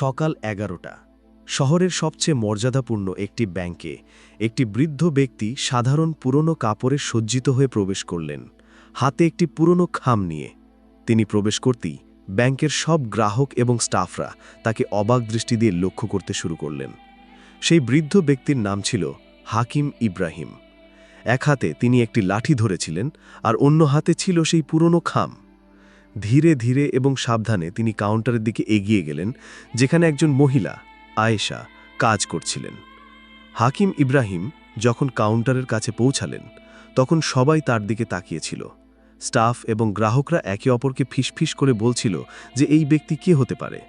সকাল এগারোটা। শহরের সবচেয়ে মর্যাদাপূর্ণ একটি ব্যাংকে একটি বৃদ্ধ ব্যক্তি সাধারণ পুরনো কাপড়ে সজ্জিত হয়ে প্রবেশ করলেন। হাতে একটি পুরনো খাম নিয়ে। তিনি প্রবেশ করতেই ব্যাংকের সব গ্রাহক এবং স্টাফরা তাকে অবাক দৃষ্টি দিয়ে লক্ষ্য করতে শুরু করলেন। সেই বৃদ্ধ ব্যক্তির নাম ছিল হাকিম ইব্রাহিম। এক হাতে তিনি একটি লাঠি ধরেছিলেন আর অন্য হাতে ছিল সেই পুরনো খাম। ধীরে ধীরে এবং সাবধানে তিনি কাউন্টারের দিকে এগিয়ে গেলেন, যেখানে একজন মহিলা, আয়েশা, কাজ করছিলেন। হাকিম ইব্রাহিম যখন কাউন্টারের কাছে পৌঁছালেন, তখন সবাই তার দিকে তাকিয়েছিল। স্টাফ এবং গ্রাহকরা একে অপরকে ফিসফিস করে বলছিল যে এই ব্যক্তি কে হতে পারে।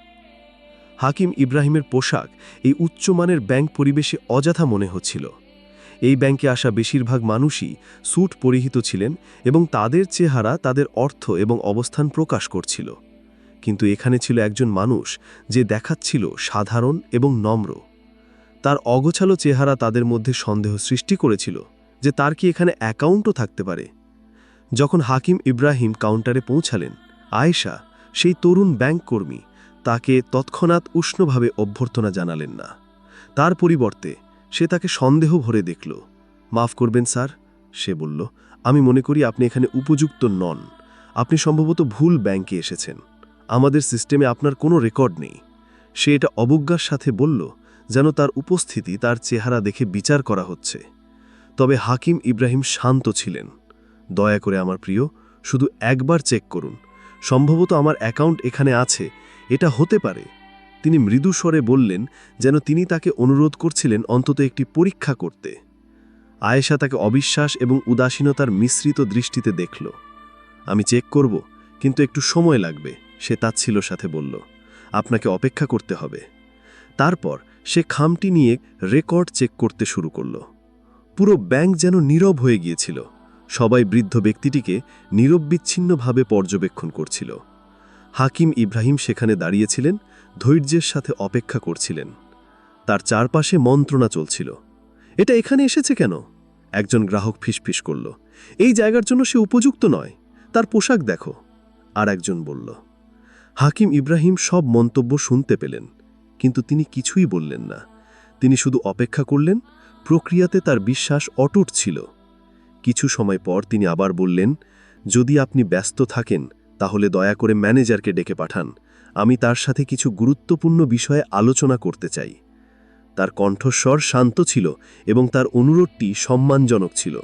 হাকিম ইব্রাহিমের পোশাক এই উচ্চমানের ব্যাংক পরিবেশে অযথা মনে হচ্ছিল। এই ব্যাংকে আসা বেশিরভাগ মানুষই স্যুট পরিহিত ছিলেন এবং তাদের চেহারা, তাদের অর্থ এবং অবস্থান প্রকাশ করছিল। কিন্তু এখানে ছিল একজন মানুষ যে দেখাচ্ছিল সাধারণ এবং নম্র। তার অগোছালো চেহারা তাদের মধ্যে সন্দেহ সৃষ্টি করেছিল যে তার কি এখানে অ্যাকাউন্টও থাকতে পারে। যখন হাকিম ইব্রাহিম কাউন্টারে পৌঁছালেন, আয়েশা, সেই তরুণ ব্যাংক কর্মী, তাকে তৎক্ষণাৎ উষ্ণভাবে অভ্যর্থনা জানালেন না। তার পরিবর্তে সে তাকে সন্দেহ ভরে দেখল। মাফ করবেন, স্যার, সে বলল, আমি মনে করি আপনি এখানে উপযুক্ত নন। আপনি সম্ভবত ভুল ব্যাংকে এসেছেন। আমাদের সিস্টেমে আপনার কোনো রেকর্ড নেই। সে এটা অবজ্ঞার সাথে বলল, যেন তার উপস্থিতি, তার চেহারা দেখে বিচার করা হচ্ছে। তবে হাকিম ইব্রাহিম শান্ত ছিলেন। দয়া করে আমার প্রিয়, শুধু একবার চেক করুন। সম্ভবত আমার অ্যাকাউন্ট এখানে আছে। এটা হতে পারে। তিনি মৃদু স্বরে বললেন, যেন তিনি তাকে অনুরোধ করছিলেন অন্তত একটি পরীক্ষা করতে। আয়েশা তাকে অবিশ্বাস এবং উদাসীনতার মিশ্রিত দৃষ্টিতে দেখল। আমি চেক করব, কিন্তু একটু সময় লাগবে, সে তাচ্ছিল সাথে বলল। আপনাকে অপেক্ষা করতে হবে। তারপর সে খামটি নিয়ে রেকর্ড চেক করতে শুরু করল। পুরো ব্যাংক যেন নীরব হয়ে গিয়েছিল। সবাই বৃদ্ধ ব্যক্তিটিকে নিরববিচ্ছিন্নভাবে পর্যবেক্ষণ করছিল। হাকিম ইব্রাহিম সেখানে দাঁড়িয়েছিলেন ধৈর্যের সাথে অপেক্ষা করছিলেন। তার চারপাশে মন্ত্রণা চলছিল। এটা এখানে এসেছে কেন? একজন গ্রাহক ফিসফিস করল। এই জায়গার জন্য সে উপযুক্ত নয়। তার পোশাক দেখো। আর একজন বলল। হাকিম ইব্রাহিম সব মন্তব্য শুনতে পেলেন, কিন্তু তিনি কিছুই বললেন না। তিনি শুধু অপেক্ষা করলেন, প্রক্রিয়াতে তার বিশ্বাস অটুট ছিল। কিছু সময় পর তিনি আবার বললেন, যদি আপনি ব্যস্ত থাকেন, তাহলে দয়া করে ম্যানেজারকে ডেকে পাঠান। আমি তার সাথে কিছু গুরুত্বপূর্ণ বিষয়ে আলোচনা করতে চাই। তার কণ্ঠস্বর শান্ত ছিল এবং তার অনুরোধটি সম্মানজনক ছিল।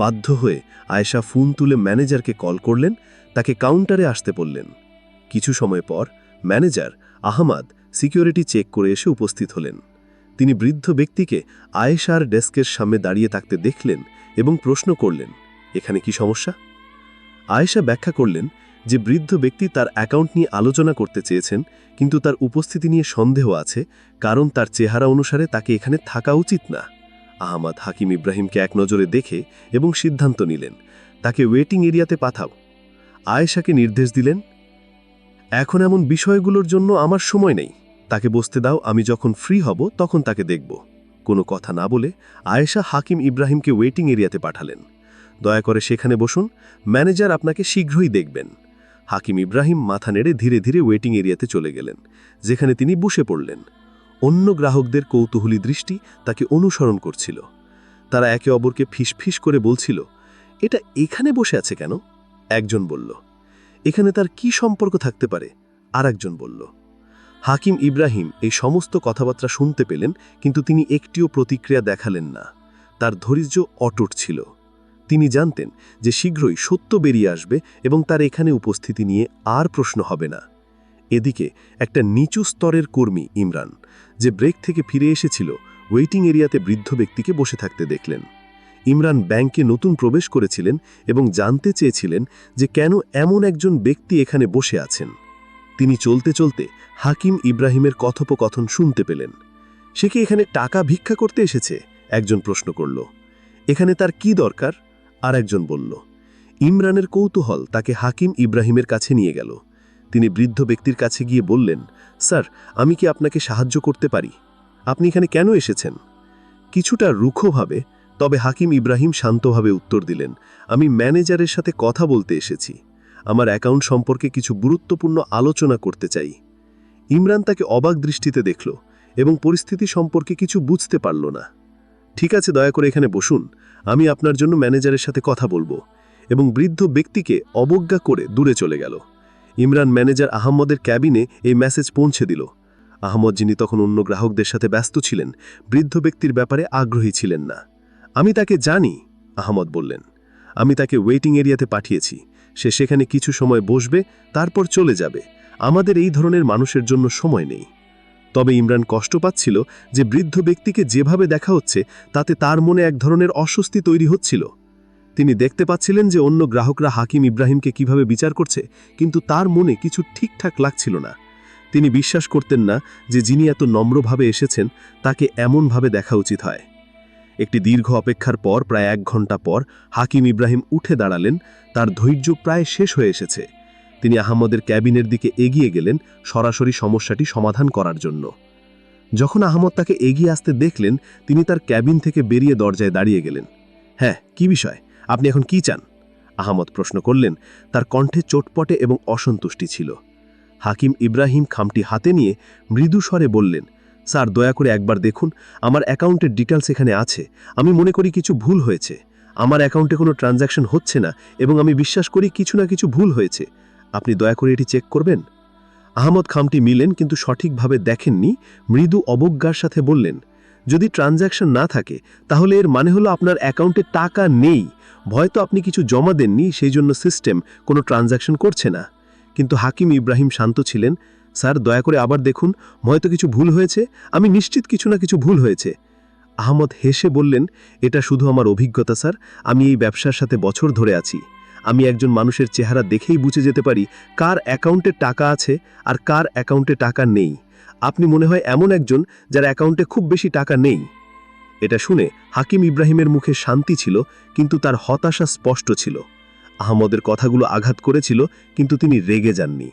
বাধ্য হয়ে আয়েশা ফোন তুলে ম্যানেজারকে কল করলেন, তাকে কাউন্টারে আসতে বললেন। কিছু সময় পর ম্যানেজার আহমাদ সিকিউরিটি চেক করে এসে উপস্থিত হলেন। তিনি বৃদ্ধ ব্যক্তিকে আয়েশার ডেস্কের সামনে দাঁড়িয়ে থাকতে দেখলেন এবং প্রশ্ন করলেন, এখানে কি সমস্যা? আয়েশা ব্যাখ্যা করলেন যে বৃদ্ধ ব্যক্তি তার অ্যাকাউন্ট নিয়ে আলোচনা করতে চেয়েছেন, কিন্তু তার উপস্থিতি নিয়ে সন্দেহ আছে, কারণ তার চেহারা অনুসারে তাকে এখানে থাকা উচিত না। আহমদ হাকিম ইব্রাহিমকে এক নজরে দেখে এবং সিদ্ধান্ত নিলেন, তাকে ওয়েটিং এরিয়াতে পাঠাও। আয়েশাকে নির্দেশ দিলেন, এখন এমন বিষয়গুলোর জন্য আমার সময় নেই। তাকে বসতে দাও, আমি যখন ফ্রি হব, তখন তাকে দেখব। কোনো কথা না বলে আয়েশা হাকিম ইব্রাহিমকে ওয়েটিং এরিয়াতে পাঠালেন। দয়া করে সেখানে বসুন, ম্যানেজার আপনাকে শীঘ্রই দেখবেন। হাকিম ইব্রাহিম মাথা নেড়ে ধীরে ধীরে ওয়েটিং এরিয়াতে চলে গেলেন, যেখানে তিনি বসে পড়লেন। অন্য গ্রাহকদের কৌতূহলী দৃষ্টি তাকে অনুসরণ করছিল। তারা একে অপরকে ফিসফিস করে বলছিল, এটা এখানে বসে আছে কেন? একজন বলল, এখানে তার কি সম্পর্ক থাকতে পারে? আর একজন বলল, হাকিম ইব্রাহিম এই সমস্ত কথাবার্তা শুনতে পেলেন, কিন্তু তিনি একটিও প্রতিক্রিয়া দেখালেন না। তার ধৈর্য অটুট ছিল। তিনি জানতেন যে শীঘ্রই সত্য বেরিয়ে আসবে এবং তার এখানে উপস্থিতি নিয়ে আর প্রশ্ন হবে না। এদিকে একটা নিচু স্তরের কর্মী, ইমরান, যে ব্রেক থেকে ফিরে এসেছিল, ওয়েটিং এরিয়াতে বৃদ্ধ ব্যক্তিকে বসে থাকতে দেখলেন। ইমরান ব্যাংকে নতুন প্রবেশ করেছিলেন এবং জানতে চেয়েছিলেন যে কেন এমন একজন ব্যক্তি এখানে বসে আছেন। তিনি চলতে চলতে হাকিম ইব্রাহিমের কথোপকথন শুনতে পেলেন। সে কি এখানে টাকা ভিক্ষা করতে এসেছে? একজন প্রশ্ন করল। এখানে তার কি দরকার? আর একজন বলল, ইমরানের কৌতূহল তাকে হাকিম ইব্রাহিমের কাছে নিয়ে গেল। তিনি বৃদ্ধ ব্যক্তির কাছে গিয়ে বললেন, স্যার, আমি কি আপনাকে সাহায্য করতে পারি? আপনি এখানে কেন এসেছেন? কিছুটা রুখোভাবে তবে হাকিম ইব্রাহিম শান্তভাবে উত্তর দিলেন, আমি ম্যানেজারের সাথে কথা বলতে এসেছি। আমার অ্যাকাউন্ট সম্পর্কে কিছু গুরুত্বপূর্ণ আলোচনা করতে চাই। ইমরান তাকে অবাক দৃষ্টিতে দেখল এবং পরিস্থিতি সম্পর্কে কিছু বুঝতে পারল না। ঠিক আছে, দয়া করে এখানে বসুন। আমি আপনার জন্য ম্যানেজারের সাথে কথা বলব। এবং বৃদ্ধ ব্যক্তিকে অবজ্ঞা করে দূরে চলে গেল। ইমরান ম্যানেজার আহম্মদের ক্যাবিনে এই মেসেজ পৌঁছে দিল। আহমদ যিনি তখন অন্য গ্রাহকদের সাথে ব্যস্ত ছিলেন, বৃদ্ধ ব্যক্তির ব্যাপারে আগ্রহী ছিলেন না। আমি তাকে জানি আহমদ বললেন। আমি তাকে ওয়েটিং এরিয়াতে পাঠিয়েছি। সে সেখানে কিছু সময় বসবে, তারপর চলে যাবে। আমাদের এই ধরনের মানুষের জন্য সময় নেই। তবে ইমরান কষ্ট পাচ্ছিল যে বৃদ্ধ ব্যক্তিকে যেভাবে দেখা হচ্ছে, তাতে তার মনে এক ধরনের অস্বস্তি তৈরি হচ্ছিল। তিনি দেখতে পাচ্ছিলেন যে অন্য গ্রাহকরা হাকিম ইব্রাহিমকে কীভাবে বিচার করছে, কিন্তু তার মনে কিছু ঠিকঠাক লাগছিল না। তিনি বিশ্বাস করতেন না যে যিনি এত নম্রভাবে এসেছেন, তাকে এমনভাবে দেখা উচিত হয়। একটি দীর্ঘ অপেক্ষার পর, প্রায় এক ঘণ্টা পর, হাকিম ইব্রাহিম উঠে দাঁড়ালেন, তার ধৈর্য প্রায় শেষ হয়ে এসেছে। তিনি আহমদের ক্যাবিনের দিকে এগিয়ে গেলেন সরাসরি সমস্যাটি সমাধান করার জন্য। যখন আহমদ তাকে এগিয়ে আসতে দেখলেন, তিনি তার ক্যাবিন থেকে বেরিয়ে দরজায় দাঁড়িয়ে গেলেন। হ্যাঁ কি বিষয়? আপনি এখন কি চান? আহমদ প্রশ্ন করলেন। তার কণ্ঠে চটপটে এবং অসন্তুষ্টি ছিল। হাকিম ইব্রাহিম খামটি হাতে নিয়ে মৃদু স্বরে বললেন, স্যার, দয়া করে একবার দেখুন, আমার অ্যাকাউন্টের ডিটেলস এখানে আছে। আমি মনে করি কিছু ভুল হয়েছে। আমার অ্যাকাউন্টে কোনো ট্রানজ্যাকশন হচ্ছে না এবং আমি বিশ্বাস করি কিছু না কিছু ভুল হয়েছে। আপনি দয়া করে এটি চেক করবেন? আহমদ খামটি মিলেন কিন্তু সঠিকভাবে দেখেননি, মৃদু অবজ্ঞার সাথে বললেন, যদি ট্রানজ্যাকশন না থাকে, তাহলে এর মানে হলো আপনার অ্যাকাউন্টে টাকা নেই। ভয়তো আপনি কিছু জমা দেননি, সেই জন্য সিস্টেম কোনো ট্রানজ্যাকশন করছে না। কিন্তু হাকিম ইব্রাহিম শান্ত ছিলেন, স্যার, দয়া করে আবার দেখুন হয়তো কিছু ভুল হয়েছে, আমি নিশ্চিত কিছু না কিছু ভুল হয়েছে। আহমদ হেসে বললেন, এটা শুধু আমার অভিজ্ঞতা, স্যার, আমি এই ব্যবসার সাথে বছর ধরে আছি। আমি একজন মানুষের চেহারা দেখেই বুঝে যেতে পারি কার অ্যাকাউন্টে টাকা আছে আর কার অ্যাকাউন্টে টাকা নেই। আপনি মনে হয় এমন একজন যার অ্যাকাউন্টে খুব বেশি টাকা নেই। এটা শুনে হাকিম ইব্রাহিমের মুখে শান্তি ছিল, কিন্তু তার হতাশা স্পষ্ট ছিল। আহমদের কথাগুলো আঘাত করেছিল, কিন্তু তিনি রেগে যাননি।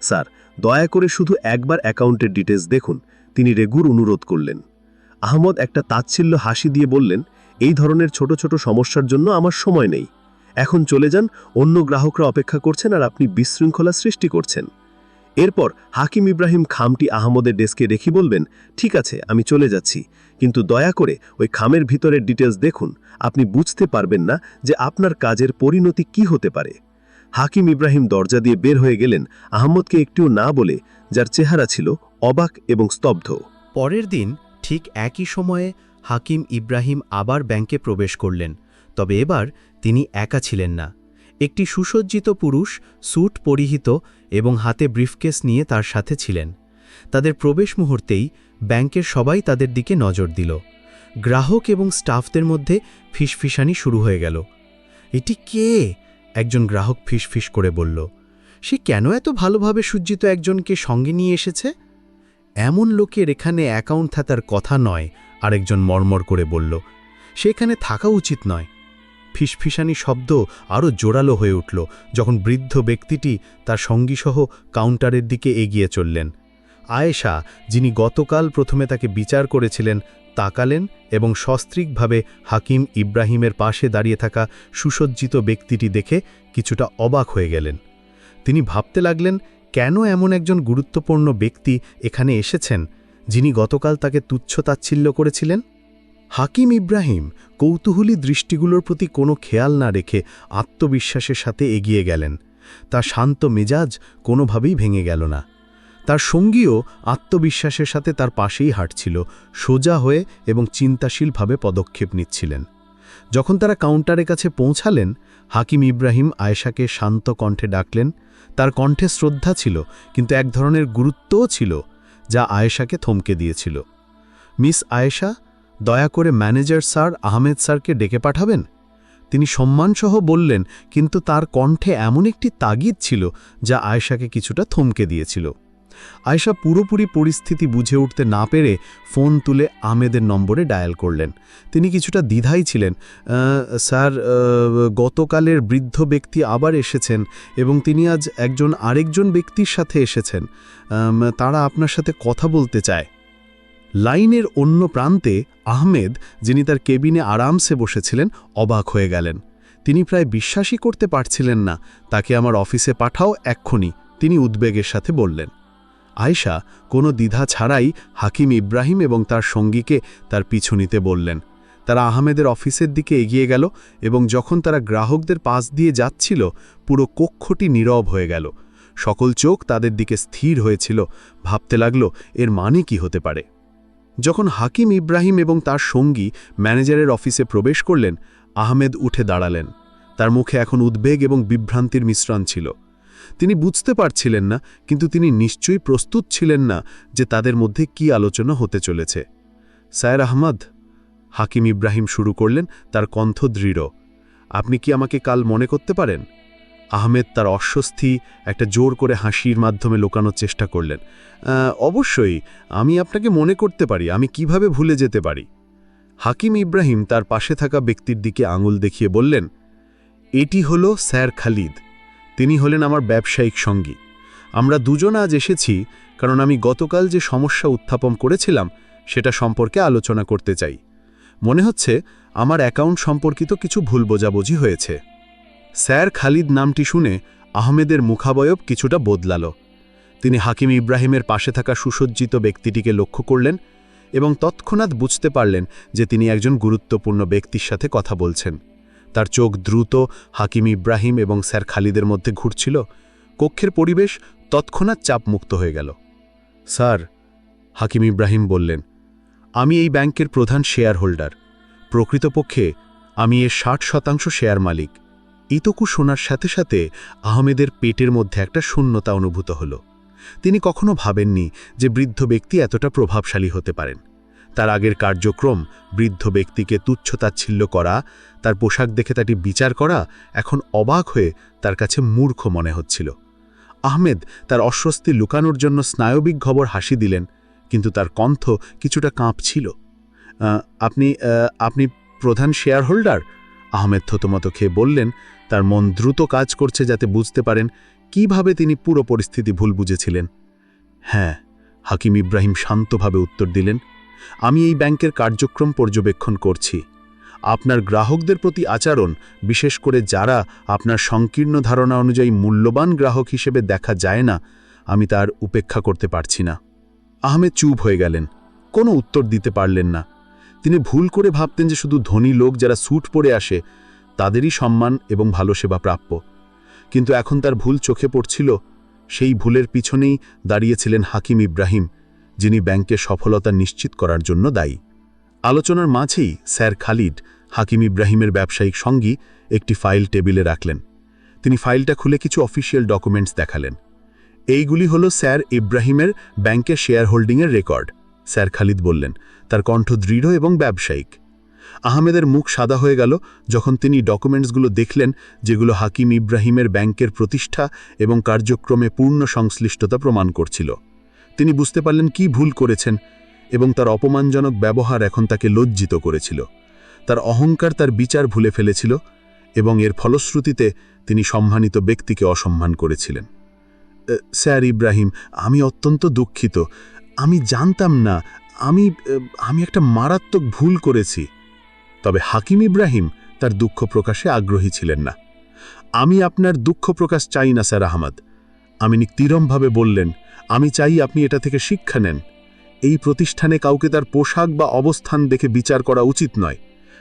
স্যার, দয়া করে শুধু একবার অ্যাকাউন্টের ডিটেলস দেখুন, তিনি রেগুর অনুরোধ করলেন। আহমদ একটা তাচ্ছিল্য হাসি দিয়ে বললেন, এই ধরনের ছোট ছোট সমস্যার জন্য আমার সময় নেই। এখন চলে যান, অন্য গ্রাহকরা অপেক্ষা করছেন আর আপনি বিশৃঙ্খলা সৃষ্টি করছেন। এরপর হাকিম ইব্রাহিম খামটি আহমদের ডেস্কে রেখে বলবেন, ঠিক আছে, আমি চলে যাচ্ছি। কিন্তু দয়া করে ওই খামের ভিতরের ডিটেলস দেখুন। আপনি বুঝতে পারবেন না যে আপনার কাজের পরিণতি কি হতে পারে। হাকিম ইব্রাহিম দরজা দিয়ে বের হয়ে গেলেন। আহমদকে একটিও না বলে যার চেহারা ছিল অবাক এবং স্তব্ধ। পরের দিন ঠিক একই সময়ে হাকিম ইব্রাহিম আবার ব্যাংকে প্রবেশ করলেন। তবে এবার তিনি একা ছিলেন না। একটি সুসজ্জিত পুরুষ স্যুট পরিহিত এবং হাতে ব্রিফকেস নিয়ে তার সাথে ছিলেন। তাদের প্রবেশ মুহূর্তেই ব্যাংকের সবাই তাদের দিকে নজর দিল। গ্রাহক এবং স্টাফদের মধ্যে ফিসফিসানি শুরু হয়ে গেল। এটি কে? একজন গ্রাহক ফিসফিস করে বলল। সে কেন এত ভালোভাবে সজ্জিত একজনকে সঙ্গে নিয়ে এসেছে? এমন লোকের এখানে অ্যাকাউন্ট থাকার কথা নয়, আরেকজন মর্মর করে বলল। সে এখানে থাকা উচিত নয়। ফিসফিসানি শব্দ আরও জোরালো হয়ে উঠল যখন বৃদ্ধ ব্যক্তিটি তার সঙ্গীসহ কাউন্টারের দিকে এগিয়ে চললেন। আয়েশা, যিনি গতকাল প্রথমে তাকে বিচার করেছিলেন, তাকালেন এবং সস্ত্রীকভাবে হাকিম ইব্রাহিমের পাশে দাঁড়িয়ে থাকা সুসজ্জিত ব্যক্তিটি দেখে কিছুটা অবাক হয়ে গেলেন। তিনি ভাবতে লাগলেন, কেন এমন একজন গুরুত্বপূর্ণ ব্যক্তি এখানে এসেছেন, যিনি গতকাল তাকে তুচ্ছতাচ্ছিল্য করেছিলেন? হাকিম ইব্রাহিম কৌতূহলী দৃষ্টিগুলোর প্রতি কোনো খেয়াল না রেখে আত্মবিশ্বাসের সাথে এগিয়ে গেলেন। তার শান্ত মেজাজ কোনোভাবেই ভেঙে গেল না। তার সঙ্গীও আত্মবিশ্বাসের সাথে তার পাশেই হাঁটছিল, সোজা হয়ে এবং চিন্তাশীলভাবে পদক্ষেপ নিচ্ছিলেন। যখন তারা কাউন্টারের কাছে পৌঁছালেন, হাকিম ইব্রাহিম আয়েশাকে শান্ত কণ্ঠে ডাকলেন। তার কণ্ঠে শ্রদ্ধা ছিল, কিন্তু এক ধরনের গুরুত্বও ছিল, যা আয়েশাকে থমকে দিয়েছিল। মিস আয়েশা দয়া করে ম্যানেজার স্যার আহমেদ স্যারকে ডেকে পাঠাবেন? তিনি সম্মানসহ বললেন, কিন্তু তার কণ্ঠে এমন একটি তাগিদ ছিল, যা আয়েশাকে কিছুটা থমকে দিয়েছিল। আয়েশা পুরোপুরি পরিস্থিতি বুঝে উঠতে না পেরে ফোন তুলে আহমেদের নম্বরে ডায়াল করলেন। তিনি কিছুটা দ্বিধাই ছিলেন। স্যার গতকালের বৃদ্ধ ব্যক্তি আবার এসেছেন এবং তিনি আজ একজন আরেকজন ব্যক্তির সাথে এসেছেন। তারা আপনার সাথে কথা বলতে চায়। লাইনের অন্য প্রান্তে আহমেদ, যিনি তার কেবিনে আরামসে বসেছিলেন, অবাক হয়ে গেলেন। তিনি প্রায় বিশ্বাসই করতে পারছিলেন না, তাকে আমার অফিসে পাঠাও এক্ষুনি, তিনি উদ্বেগের সাথে বললেন। আয়শা কোনো দ্বিধা ছাড়াই হাকিম ইব্রাহিম এবং তার সঙ্গীকে তার পিছু নিতে বললেন। তারা আহমেদের অফিসের দিকে এগিয়ে গেল এবং যখন তারা গ্রাহকদের পাশ দিয়ে যাচ্ছিল, পুরো কক্ষটি নীরব হয়ে গেল। সকল চোখ তাদের দিকে স্থির হয়েছিল। ভাবতে লাগল, এর মানে কি হতে পারে? যখন হাকিম ইব্রাহিম এবং তার সঙ্গী ম্যানেজারের অফিসে প্রবেশ করলেন, আহমেদ উঠে দাঁড়ালেন। তার মুখে এখন উদ্বেগ এবং বিভ্রান্তির মিশ্রণ ছিল। তিনি বুঝতে পারছিলেন না, কিন্তু তিনি নিশ্চয়ই প্রস্তুত ছিলেন না যে তাদের মধ্যে কি আলোচনা হতে চলেছে। সায়ের আহমদ, হাকিম ইব্রাহিম শুরু করলেন, তার কণ্ঠ দৃঢ়। আপনি কি আমাকে কাল মনে করতে পারেন? আহমেদ তার অস্বস্তি, একটা জোর করে হাসির মাধ্যমে লোকানোর চেষ্টা করলেন। অবশ্যই, আমি আপনাকে মনে করতে পারি, আমি কীভাবে ভুলে যেতে পারি? হাকিম ইব্রাহিম তার পাশে থাকা ব্যক্তির দিকে আঙুল দেখিয়ে বললেন, এটি হল স্যার খালিদ। তিনি হলেন আমার ব্যবসায়িক সঙ্গী। আমরা দুজন আজ এসেছি, কারণ আমি গতকাল যে সমস্যা উত্থাপন করেছিলাম, সেটা সম্পর্কে আলোচনা করতে চাই। মনে হচ্ছে, আমার অ্যাকাউন্ট সম্পর্কিত কিছু ভুল বোঝাবুঝি হয়েছে। স্যার খালিদ নামটি শুনে আহমেদের মুখাবয়ব কিছুটা বদলাল। তিনি হাকিম ইব্রাহিমের পাশে থাকা সুসজ্জিত ব্যক্তিটিকে লক্ষ্য করলেন এবং তৎক্ষণাৎ বুঝতে পারলেন যে তিনি একজন গুরুত্বপূর্ণ ব্যক্তির সাথে কথা বলছেন। তার চোখ দ্রুত হাকিম ইব্রাহিম এবং স্যার খালিদের মধ্যে ঘুরছিল। কক্ষের পরিবেশ তৎক্ষণাৎ চাপমুক্ত হয়ে গেল। স্যার, হাকিম ইব্রাহিম বললেন, আমি এই ব্যাংকের প্রধান শেয়ার হোল্ডার প্রকৃতপক্ষে আমি এর ষাট শতাংশ শেয়ার মালিক। ইতকু শোনার সাথে সাথে আহমেদের পেটের মধ্যে একটা শূন্যতা অনুভূত হল। তিনি কখনো ভাবেননি যে বৃদ্ধ ব্যক্তি এতটা প্রভাবশালী হতে পারেন। তার আগের কার্যক্রম বৃদ্ধ ব্যক্তিকে তুচ্ছতাচ্ছিল্য করা তার পোশাক দেখে তাটি বিচার করা এখন অবাক হয়ে তার কাছে মূর্খ মনে হচ্ছিল। আহমেদ তার অস্বস্তি লুকানোর জন্য স্নায়বিক খবর হাসি দিলেন কিন্তু তার কণ্ঠ কিছুটা কাঁপছিল। "আহ, আপনি আপনি প্রধান শেয়ার হোল্ডার আহমেদ থতমত খেয়ে বললেন, তার মন দ্রুত কাজ করছে যাতে বুঝতে পারেন কীভাবে তিনি পুরো পরিস্থিতি ভুল বুঝেছিলেন। হ্যাঁ হাকিম ইব্রাহিম শান্তভাবে উত্তর দিলেন, আমি এই ব্যাংকের কার্যক্রম পর্যবেক্ষণ করছি। আপনার গ্রাহকদের প্রতি আচরণ, বিশেষ করে যারা আপনার সংকীর্ণ ধারণা অনুযায়ী মূল্যবান গ্রাহক হিসেবে দেখা যায় না, আমি তার উপেক্ষা করতে পারছি না। আহমেদ চুপ হয়ে গেলেন, কোনো উত্তর দিতে পারলেন না। তিনি ভুল করে ভাবতেন যে শুধু ধনী লোক যারা স্যুট পরে আসে, তাদেরই সম্মান এবং ভালো সেবা প্রাপ্য। কিন্তু এখন তার ভুল চোখে পড়ছিল, সেই ভুলের পিছনেই দাঁড়িয়েছিলেন হাকিম ইব্রাহিম, যিনি ব্যাংকের সফলতা নিশ্চিত করার জন্য দায়ী। আলোচনার মাঝেই স্যার খালিদ, হাকিম ইব্রাহিমের ব্যবসায়িক সঙ্গী, একটি ফাইল টেবিলে রাখলেন। তিনি ফাইলটা খুলে কিছু অফিসিয়াল ডকুমেন্টস দেখালেন। এইগুলি হলো স্যার ইব্রাহিমের ব্যাংকের শেয়ার হোল্ডিংয়ের রেকর্ড। স্যার খালিদ বললেন, তার কণ্ঠ দৃঢ় এবং ব্যবসায়িক। আহমেদের মুখ সাদা হয়ে গেল যখন তিনি ডকুমেন্টসগুলো দেখলেন যেগুলো হাকিম ইব্রাহিমের ব্যাংকের প্রতিষ্ঠা এবং কার্যক্রমে পূর্ণ সংশ্লিষ্টতা প্রমাণ করছিল। তিনি বুঝতে পারলেন কি ভুল করেছেন এবং তার অপমানজনক ব্যবহার এখন তাকে লজ্জিত করেছিল। তার অহংকার তার বিচার ভুলে ফেলেছিল এবং এর ফলশ্রুতিতে তিনি সম্মানিত ব্যক্তিকে অসম্মান করেছিলেন। স্যার ইব্রাহিম, আমি অত্যন্ত দুঃখিত। আমি জানতাম না, আমি আমি একটা মারাত্মক ভুল করেছি। তবে হাকিম ইব্রাহিম তার দুঃখ প্রকাশে আগ্রহী ছিলেন না। আমি আপনার দুঃখ প্রকাশ চাই না, স্যার আহমদ। আমি তীরমভাবে বললেন, আমি চাই আপনি এটা থেকে শিক্ষা নেন। এই প্রতিষ্ঠানে কাউকে তার পোশাক বা অবস্থান দেখে বিচার করা উচিত নয়।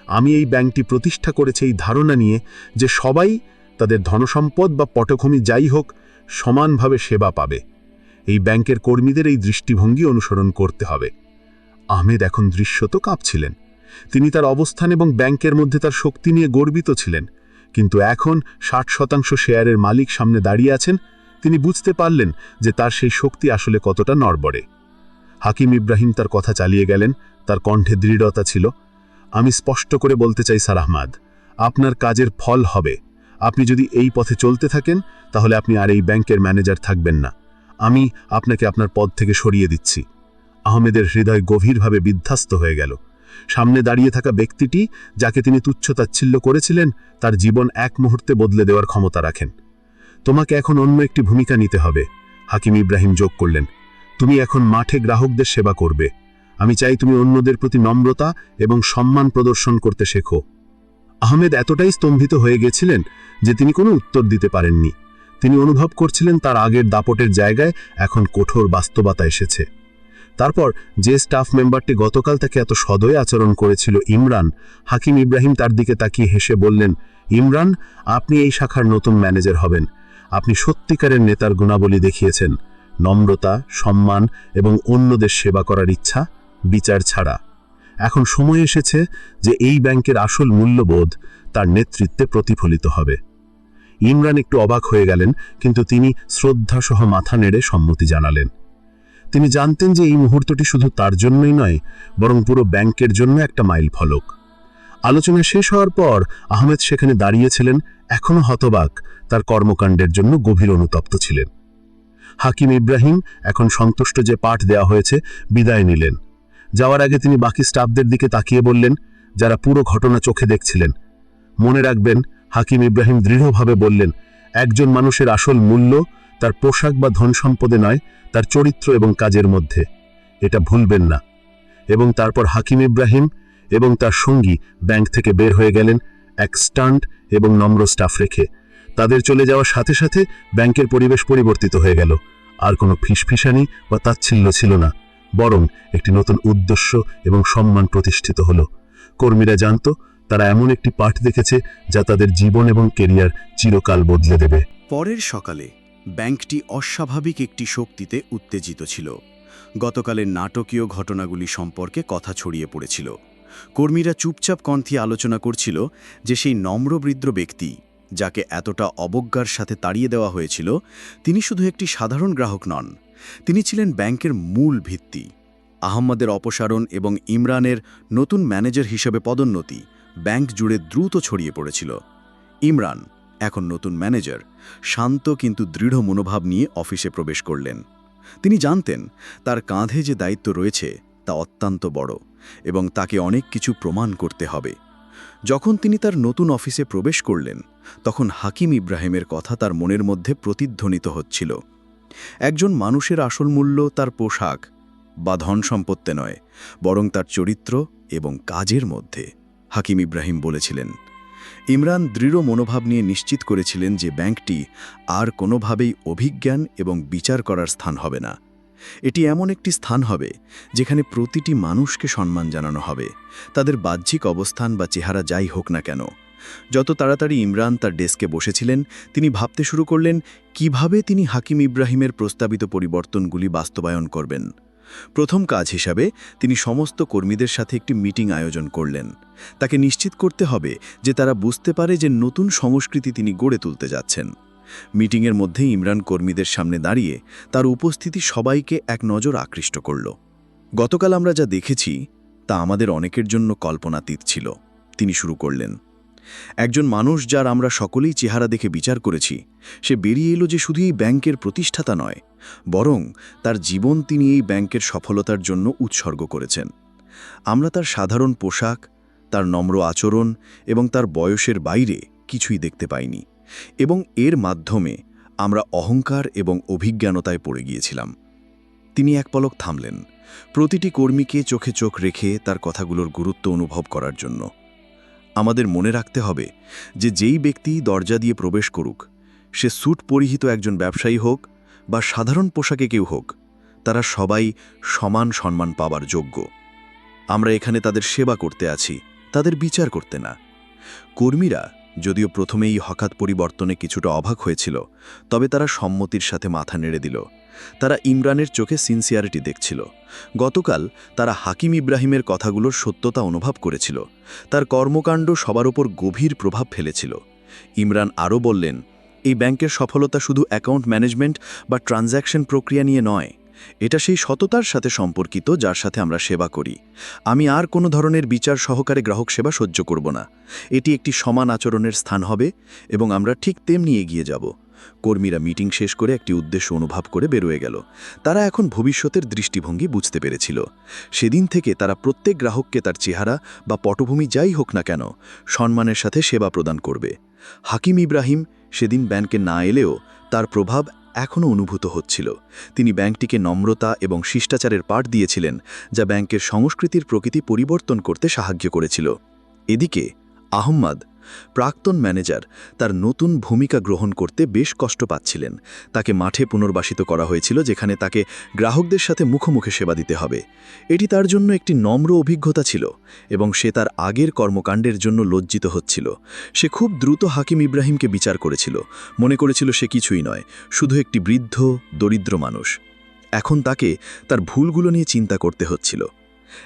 আমি এই ব্যাংকটি প্রতিষ্ঠা করেছি এই ধারণা নিয়ে যে সবাই তাদের ধনসম্পদ বা পটভূমি যাই হোক সমানভাবে সেবা পাবে। এই ব্যাংকের কর্মীদের এই দৃষ্টিভঙ্গি অনুসরণ করতে হবে। আহমেদ এখন দৃশ্যত কাঁপছিলেন। তিনি তার অবস্থান এবং ব্যাংকের মধ্যে তার শক্তি নিয়ে গর্বিত ছিলেন। কিন্তু এখন ষাট শতাংশ শেয়ারের মালিক সামনে দাঁড়িয়ে আছেন, তিনি বুঝতে পারলেন যে তার সেই শক্তি আসলে কতটা নড়বড়ে। হাকিম ইব্রাহিম তার কথা চালিয়ে গেলেন, তার কণ্ঠে দৃঢ়তা ছিল। আমি স্পষ্ট করে বলতে চাই, স্যার আহমাদ, আপনার কাজের ফল হবে। আপনি যদি এই পথে চলতে থাকেন, তাহলে আপনি আর এই ব্যাংকের ম্যানেজার থাকবেন না। আমি আপনাকে আপনার পদ থেকে সরিয়ে দিচ্ছি। আহমেদের হৃদয় গভীরভাবে বিধ্বস্ত হয়ে গেল। সামনে দাঁড়িয়ে থাকা ব্যক্তিটি, যাকে তিনি তুচ্ছতাচ্ছিল্য করেছিলেন, তার জীবন এক মুহূর্তে বদলে দেওয়ার ক্ষমতা রাখেন। তোমাকে এখন অন্য একটি ভূমিকা নিতে হবে। হাকিম ইব্রাহিম যোগ করলেন। তুমি এখন মাঠে গ্রাহকদের সেবা করবে। আমি চাই তুমি অন্যদের প্রতি নম্রতা এবং সম্মান প্রদর্শন করতে শেখো। আহমেদ এতটাই স্তম্ভিত হয়ে গেছিলেন যে তিনি কোনো উত্তর দিতে পারেননি। তিনি অনুভব করছিলেন তার আগের দাপটের জায়গায় এখন কঠোর বাস্তবতা এসেছে। তারপর যে স্টাফ মেম্বারটি গতকাল তাকে এত সদয় আচরণ করেছিল ইমরান, হাকিম ইব্রাহিম তার দিকে তাকিয়ে হেসে বললেন, ইমরান, আপনি এই শাখার নতুন ম্যানেজার হবেন। আপনি সত্যিকারের নেতার গুণাবলী দেখিয়েছেন। নম্রতা, সম্মান এবং অন্যদের সেবা করার ইচ্ছা, বিচার ছাড়া। এখন সময় এসেছে যে এই ব্যাংকের আসল মূল্যবোধ তার নেতৃত্বে প্রতিফলিত হবে। ইমরান একটু অবাক হয়ে গেলেন, কিন্তু তিনি শ্রদ্ধাসহ মাথা নেড়ে সম্মতি জানালেন। তিনি জানতেন যে এই মুহূর্তটি শুধু তার জন্যই নয়, বরং পুরো ব্যাংকের জন্য একটা মাইল ফলক। আলোচনা শেষ হওয়ার পর আহমেদ সেখানে দাঁড়িয়েছিলেন এখনও হতবাক, তার কর্মকাণ্ডের জন্য গভীর অনুতপ্ত ছিলেন। হাকিম ইব্রাহিম এখন সন্তুষ্ট যে পাঠ দেওয়া হয়েছে, বিদায় নিলেন। যাওয়ার আগে তিনি বাকি স্টাফদের দিকে তাকিয়ে বললেন, যারা পুরো ঘটনা চোখে দেখছিলেন, মনে রাখবেন হাকিম ইব্রাহিম দৃঢ়ভাবে বললেন, একজন মানুষের আসল মূল্য তার পোশাক বা ধন সম্পদে নয়, তার চরিত্র এবং কাজের মধ্যে। এটা ভুলবেন না। এবং তারপর হাকিম ইব্রাহিম এবং তার সঙ্গী ব্যাংক থেকে বের হয়ে গেলেন এক স্টান্ট এবং নম্র স্টাফ রেখে। তাদের চলে যাওয়ার সাথে সাথে ব্যাংকের পরিবেশ পরিবর্তিত হয়ে গেল। আর কোনো ফিসফিসানি বা তাচ্ছিল্য ছিল না, বরং একটি নতুন উদ্দেশ্য এবং সম্মান প্রতিষ্ঠিত হলো। কর্মীরা জানত তারা এমন একটি পাঠ দেখেছে যা তাদের জীবন এবং কেরিয়ার চিরকাল বদলে দেবে। পরের সকালে ব্যাংকটি অস্বাভাবিক একটি শক্তিতে উত্তেজিত ছিল। গতকালের নাটকীয় ঘটনাগুলি সম্পর্কে কথা ছড়িয়ে পড়েছিল। কর্মীরা চুপচাপ কণ্ঠে আলোচনা করছিল যে সেই নম্রবৃদ্ধ ব্যক্তি, যাকে এতটা অবজ্ঞার সাথে তাড়িয়ে দেওয়া হয়েছিল, তিনি শুধু একটি সাধারণ গ্রাহক নন, তিনি ছিলেন ব্যাংকের মূল ভিত্তি। আহম্মদের অপসারণ এবং ইমরানের নতুন ম্যানেজার হিসেবে পদোন্নতি ব্যাংক জুড়ে দ্রুত ছড়িয়ে পড়েছিল। ইমরান, এখন নতুন ম্যানেজার, শান্ত কিন্তু দৃঢ় মনোভাব নিয়ে অফিসে প্রবেশ করলেন। তিনি জানতেন, তার কাঁধে যে দায়িত্ব রয়েছে, তা অত্যন্ত বড় এবং তাকে অনেক কিছু প্রমাণ করতে হবে। যখন তিনি তার নতুন অফিসে প্রবেশ করলেন, তখন হাকিম ইব্রাহিমের কথা তার মনের মধ্যে প্রতিধ্বনিত হচ্ছিল। একজন মানুষের আসল মূল্য তার পোশাক, বা ধন সম্পত্তি নয়, বরং তার চরিত্র এবং কাজের মধ্যে। হাকিম ইব্রাহিম বলেছিলেন, ইমরান দৃঢ় মনোভাব নিয়ে নিশ্চিত করেছিলেন যে ব্যাংকটি আর কোনোভাবেই অভিজ্ঞান এবং বিচার করার স্থান হবে না। এটি এমন একটি স্থান হবে যেখানে প্রতিটি মানুষকে সম্মান জানানো হবে। তাদের বাহ্যিক অবস্থান বা চেহারা যাই হোক না কেন। যত তাড়াতাড়ি ইমরান তার ডেস্কে বসেছিলেন, তিনি ভাবতে শুরু করলেন, কীভাবে তিনি হাকিম ইব্রাহিমের প্রস্তাবিত পরিবর্তনগুলি বাস্তবায়ন করবেন? প্রথম কাজ হিসাবে তিনি সমস্ত কর্মীদের সাথে একটি মিটিং আয়োজন করলেন। তাকে নিশ্চিত করতে হবে যে তারা বুঝতে পারে যে নতুন সংস্কৃতি তিনি গড়ে তুলতে যাচ্ছেন। মিটিংয়ের মধ্যে ইমরান কর্মীদের সামনে দাঁড়িয়ে তার উপস্থিতি সবাইকে এক নজর আকৃষ্ট করল। গতকাল আমরা যা দেখেছি তা আমাদের অনেকের জন্য কল্পনাতীত ছিল। তিনি শুরু করলেন। একজন মানুষ যার আমরা সকলেই চেহারা দেখে বিচার করেছি, সে বেরিয়ে এলো যে শুধু এই ব্যাংকের প্রতিষ্ঠাতা নয়, বরং তার জীবন তিনি এই ব্যাংকের সফলতার জন্য উৎসর্গ করেছেন। আমরা তার সাধারণ পোশাক, তার নম্র আচরণ এবং তার বয়সের বাইরে কিছুই দেখতে পাইনি এবং এর মাধ্যমে আমরা অহংকার এবং অভিজ্ঞানতায় পড়ে গিয়েছিলাম। তিনি এক পলক থামলেন, প্রতিটি কর্মীকে চোখে চোখ রেখে তার কথাগুলোর গুরুত্ব অনুভব করার জন্য। আমাদের মনে রাখতে হবে যে যেই ব্যক্তি দরজা দিয়ে প্রবেশ করুক, সে স্যুট পরিহিত একজন ব্যবসায়ী হোক বা সাধারণ পোশাকে কেউ হোক, তারা সবাই সমান সম্মান পাবার যোগ্য। আমরা এখানে তাদের সেবা করতে আছি, তাদের বিচার করতে না। কর্মীরা যদিও প্রথমেই হঠাৎ পরিবর্তনে কিছুটা অবাক হয়েছিল, তবে তারা সম্মতির সাথে মাথা নেড়ে দিল। তারা ইমরানের চোখে সিনসিয়ারিটি দেখছিল। গতকাল তারা হাকিম ইব্রাহিমের কথাগুলোর সত্যতা অনুভব করেছিল। তার কর্মকাণ্ড সবার ওপর গভীর প্রভাব ফেলেছিল। ইমরান আরও বললেন, এই ব্যাংকের সফলতা শুধু অ্যাকাউন্ট ম্যানেজমেন্ট বা ট্রানজ্যাকশন প্রক্রিয়া নিয়ে নয় এটা সেই সততার সাথে সম্পর্কিত যার সাথে আমরা সেবা করি। আমি আর কোনো ধরনের বিচার সহকারে গ্রাহক সেবা সহ্য করব না। এটি একটি সমান আচরণের স্থান হবে এবং আমরা ঠিক তেমনি এগিয়ে যাব। কর্মীরা মিটিং শেষ করে একটি উদ্দেশ্য অনুভব করে বেরোয়ে গেল। তারা এখন ভবিষ্যতের দৃষ্টিভঙ্গি বুঝতে পেরেছিল। সেদিন থেকে তারা প্রত্যেক গ্রাহককে তার চেহারা বা পটভূমি যাই হোক না কেন সম্মানের সাথে সেবা প্রদান করবে। হাকিম ইব্রাহিম সেদিন ব্যাংকে না এলেও তার প্রভাব এখনও অনুভূত হচ্ছিল। তিনি ব্যাংকটিকে নম্রতা এবং শিষ্টাচারের পাঠ দিয়েছিলেন, যা ব্যাংকের সংস্কৃতির প্রকৃতি পরিবর্তন করতে সাহায্য করেছিল। এদিকে আহম্মদ প্রাক্তন ম্যানেজার তার নতুন ভূমিকা গ্রহণ করতে বেশ কষ্ট পাচ্ছিলেন। তাকে মাঠে পুনর্বাসিত করা হয়েছিল যেখানে তাকে গ্রাহকদের সাথে মুখোমুখি সেবা দিতে হবে। এটি তার জন্য একটি নম্র অভিজ্ঞতা ছিল এবং সে তার আগের কর্মকাণ্ডের জন্য লজ্জিত হচ্ছিল। সে খুব দ্রুত হাকিম ইব্রাহিমকে বিচার করেছিল। মনে করেছিল সে কিছুই নয়, শুধু একটি বৃদ্ধ, দরিদ্র মানুষ। এখন তাকে তার ভুলগুলো নিয়ে চিন্তা করতে হচ্ছিল।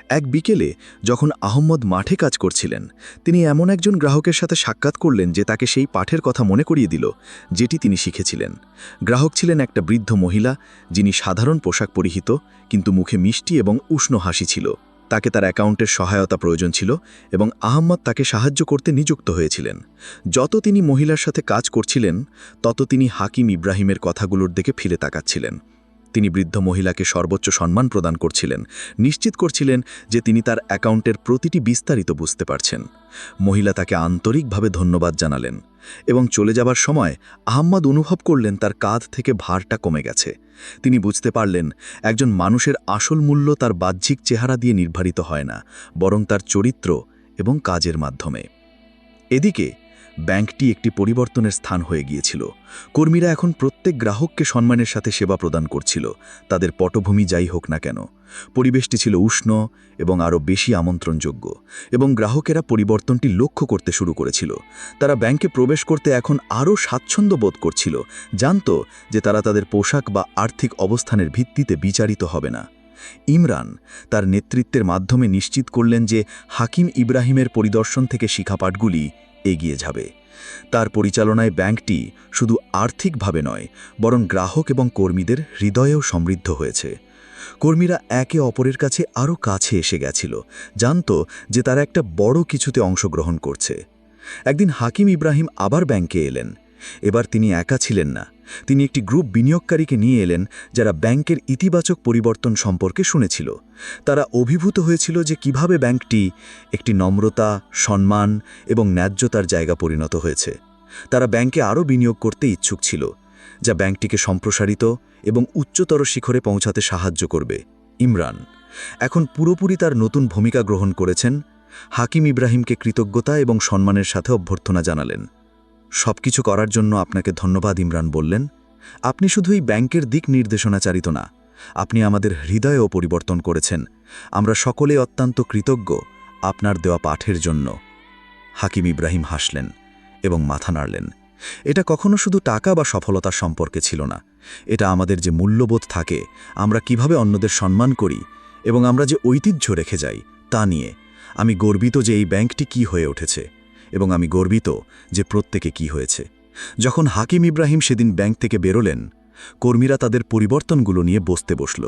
এক বিকেলে যখন আহম্মদ মাঠে কাজ করছিলেন, তিনি এমন একজন গ্রাহকের সাথে সাক্ষাৎ করলেন যে তাকে সেই পাঠের কথা মনে করিয়ে দিল, যেটি তিনি শিখেছিলেন। গ্রাহক ছিলেন একটা বৃদ্ধ মহিলা, যিনি সাধারণ পোশাক পরিহিত, কিন্তু মুখে মিষ্টি এবং উষ্ণ হাসি ছিল। তাকে তার অ্যাকাউন্টের সহায়তা প্রয়োজন ছিল এবং আহম্মদ তাকে সাহায্য করতে নিযুক্ত হয়েছিলেন। যত তিনি মহিলার সাথে কাজ করছিলেন, তত তিনি হাকিম ইব্রাহিমের কথাগুলোর দিকে ফিরে তাকাচ্ছিলেন। তিনি বৃদ্ধ মহিলাকে সর্বোচ্চ সম্মান প্রদান করছিলেন, নিশ্চিত করছিলেন যে তিনি তার অ্যাকাউন্টের প্রতিটি বিস্তারিত বুঝতে পারছেন। মহিলা তাকে আন্তরিকভাবে ধন্যবাদ জানালেন এবং চলে যাবার সময় আহম্মদ অনুভব করলেন তার কাঁধ থেকে ভারটা কমে গেছে। তিনি বুঝতে পারলেন, একজন মানুষের আসল মূল্য তার বাহ্যিক চেহারা দিয়ে নির্ধারিত হয় না, বরং তার চরিত্র এবং কাজের মাধ্যমে। এদিকে ব্যাংকটি একটি পরিবর্তনের স্থান হয়ে গিয়েছিল। কর্মীরা এখন প্রত্যেক গ্রাহককে সম্মানের সাথে সেবা প্রদান করছিল, তাদের পটভূমি যাই হোক না কেন। পরিবেশটি ছিল উষ্ণ এবং আরও বেশি আমন্ত্রণযোগ্য, এবং গ্রাহকেরা পরিবর্তনটি লক্ষ্য করতে শুরু করেছিল। তারা ব্যাংকে প্রবেশ করতে এখন আরও স্বাচ্ছন্দ্য বোধ করছিল, জানত যে তারা তাদের পোশাক বা আর্থিক অবস্থানের ভিত্তিতে বিচারিত হবে না। ইমরান তার নেতৃত্বের মাধ্যমে নিশ্চিত করলেন যে হাকিম ইব্রাহিমের পরিদর্শন থেকে শিখাপাঠগুলি এগিয়ে যাবে। তার পরিচালনায় ব্যাংকটি শুধু আর্থিকভাবে নয়, বরং গ্রাহক এবং কর্মীদের হৃদয়েও সমৃদ্ধ হয়েছে। কর্মীরা একে অপরের কাছে আরও কাছে এসে গেছিল, জানত যে তারা একটা বড় কিছুতে অংশগ্রহণ করছে। একদিন হাকিম ইব্রাহিম আবার ব্যাংকে এলেন। এবার তিনি একা ছিলেন না। তিনি একটি গ্রুপ বিনিয়োগকারীকে নিয়ে এলেন, যারা ব্যাংকের ইতিবাচক পরিবর্তন সম্পর্কে শুনেছিল। তারা অভিভূত হয়েছিল যে কীভাবে ব্যাংকটি একটি নম্রতা, সম্মান এবং ন্যায্যতার জায়গা পরিণত হয়েছে। তারা ব্যাংকে আরও বিনিয়োগ করতে ইচ্ছুক ছিল, যা ব্যাংকটিকে সম্প্রসারিত এবং উচ্চতর শিখরে পৌঁছাতে সাহায্য করবে। ইমরান, এখন পুরোপুরি তার নতুন ভূমিকা গ্রহণ করেছেন। হাকিম ইব্রাহিমকে কৃতজ্ঞতা এবং সম্মানের সাথে অভ্যর্থনা জানালেন। সবকিছু করার জন্য আপনাকে ধন্যবাদ, ইমরান বললেন। আপনি শুধু এই ব্যাংকের দিক নির্দেশনা চারিত না, আপনি আমাদের হৃদয়েও পরিবর্তন করেছেন। আমরা সকলে অত্যন্ত কৃতজ্ঞ আপনার দেওয়া পাঠের জন্য। হাকিম ইব্রাহিম হাসলেন এবং মাথা নাড়লেন। এটা কখনো শুধু টাকা বা সফলতার সম্পর্কে ছিল না। এটা আমাদের যে মূল্যবোধ থাকে, আমরা কীভাবে অন্যদের সম্মান করি এবং আমরা যে ঐতিহ্য রেখে যাই, তা নিয়ে। আমি গর্বিত যে এই ব্যাংকটি কি হয়ে উঠেছে। এবং আমি গর্বিত যে প্রত্যেকে কি হয়েছে। যখন হাকিম ইব্রাহিম সেদিন ব্যাংক থেকে বেরোলেন, কর্মীরা তাদের পরিবর্তনগুলো নিয়ে বসতে বসল।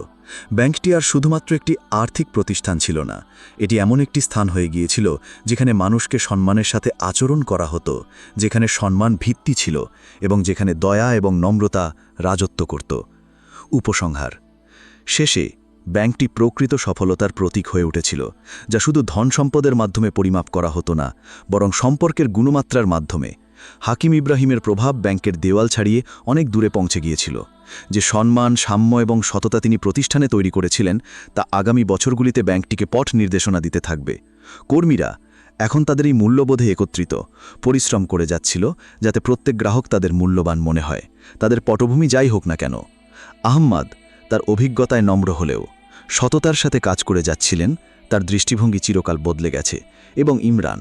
ব্যাংকটি আর শুধুমাত্র একটি আর্থিক প্রতিষ্ঠান ছিল না, এটি এমন একটি স্থান হয়ে গিয়েছিল যেখানে মানুষকে সম্মানের সাথে আচরণ করা হতো, যেখানে সম্মান ভিত্তি ছিল এবং যেখানে দয়া এবং নম্রতা রাজত্ব করত। উপসংহার, শেষে ব্যাংকটি প্রকৃত সফলতার প্রতীক হয়ে উঠেছিল, যা শুধু ধন সম্পদের মাধ্যমে পরিমাপ করা হতো না, বরং সম্পর্কের গুণমাত্রার মাধ্যমে। হাকিম ইব্রাহিমের প্রভাব ব্যাংকের দেওয়াল ছাড়িয়ে অনেক দূরে পৌঁছে গিয়েছিল। যে সম্মান, সাম্য এবং সততা তিনি প্রতিষ্ঠানে তৈরি করেছিলেন, তা আগামী বছরগুলিতে ব্যাংকটিকে পথ নির্দেশনা দিতে থাকবে। কর্মীরা এখন তাদের এই মূল্যবোধে একত্রিত, পরিশ্রম করে যাচ্ছিল, যাতে প্রত্যেক গ্রাহক তাদের মূল্যবান মনে হয়। তাদের পটভূমি যাই হোক না কেন, আহম্মদ তার অভিজ্ঞতায় নম্র হলেও সততার সাথে কাজ করে যাচ্ছিলেন, তার দৃষ্টিভঙ্গি চিরকাল বদলে গেছে এবং ইমরান,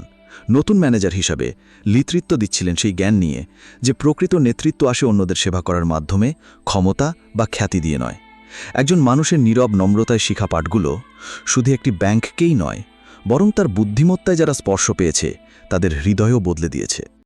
নতুন ম্যানেজার হিসাবে লিতৃত্ব দিচ্ছিলেন সেই জ্ঞান নিয়ে যে প্রকৃত নেতৃত্ব আসে অন্যদের সেবা করার মাধ্যমে ক্ষমতা বা খ্যাতি দিয়ে নয়। একজন মানুষের নীরব নম্রতায় শিখা পাঠগুলো শুধু একটি ব্যাংককেই নয়, বরং তার বুদ্ধিমত্তায় যারা স্পর্শ পেয়েছে, তাদের হৃদয়ও বদলে দিয়েছে।